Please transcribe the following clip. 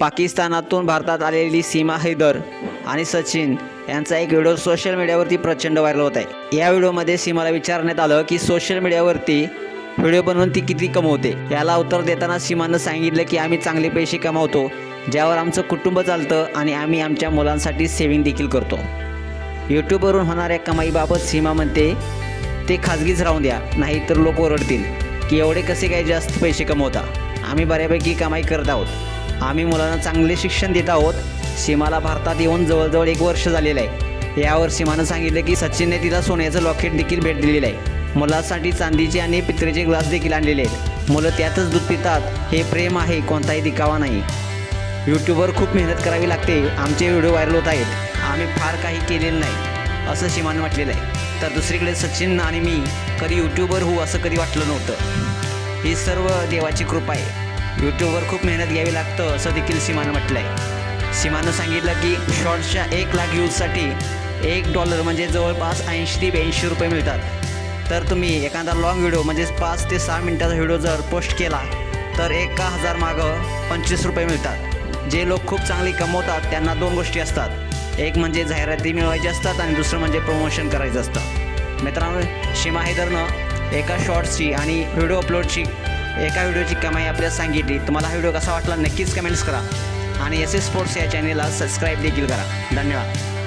पाकिस्तानातून भारतात आलेली सीमा हैदर आणि सचिन यांचा एक व्हिडिओ सोशल मीडियावरती प्रचंड व्हायरल होत आहे. या व्हिडिओमध्ये सीमाला विचारण्यात आलं की सोशल मीडियावरती व्हिडिओ बनवून ती किती कमवते? याला उत्तर देताना सीमानं सांगितलं की आम्ही चांगले पैसे कमावतो ज्यावर आमचं कुटुंब चालतं आणि आम्ही आमच्या मुलांसाठी सेविंग देखील करतो. यूट्यूबवरून होणाऱ्या कमाईबाबत सीमा म्हणते ते खाजगीच राहून द्या नाहीतर लोक ओरडतील की एवढे कसे काय जास्त पैसे कमवता? आम्ही बऱ्यापैकी कमाई करत आहोत. आम्ही मुलांना चांगले शिक्षण देत आहोत. सीमाला भारतात येऊन जवळजवळ एक वर्ष झालेलं आहे. यावर सीमानं सांगितलं की सचिनने तिला सोन्याचं लॉकेट देखील भेट दिलेलं आहे. मुलासाठी चांदीचे आणि पित्रेचे ग्लास देखील आणलेले आहेत. मुलं त्यातच दूध पितात. हे प्रेम आहे कोणताही दिखावा नाही. यूट्यूबवर खूप मेहनत करावी लागते. आमचे व्हिडिओ व्हायरल होत आहेत. आम्ही फार काही केलेलं नाही असं सीमानं म्हटलेलं आहे. तर दुसरीकडे सचिन आणि मी कधी यूट्यूबर होऊ असं कधी वाटलं नव्हतं. ही सर्व देवाची कृपा आहे. यूट्यूबवर खूप मेहनत घ्यावी लागतं असं देखील सीमानं म्हटलं आहे सीमानं सांगितलं की शॉर्ट्सच्या एक लाख व्ह्यूजसाठी एक डॉलर म्हणजे जवळपास ऐंशी ते ब्याऐंशी रुपये मिळतात. तर तुम्ही एखादा लॉंग व्हिडिओ म्हणजेच पाच ते सहा मिनटाचा व्हिडिओ जर पोस्ट केला तर एका हजार मागं पंचवीस रुपये मिळतात. जे लोक खूप चांगली कमवतात त्यांना दोन गोष्टी असतात. एक म्हणजे जाहिराती मिळवायची असतात आणि दुसरं म्हणजे प्रमोशन करायचं असतं. मित्रांनो शिमा हैदरनं एका शॉर्ट्सची आणि व्हिडिओ अपलोडची एका व्हिडिओची कमाई आपल्याला सांगितली. तुम्हाला हा व्हिडिओ कसा वाटला नक्कीच कमेंट्स करा. आणि एस एस स्पोर्ट्स या चॅनेलला सबस्क्राईब देखील करा. धन्यवाद.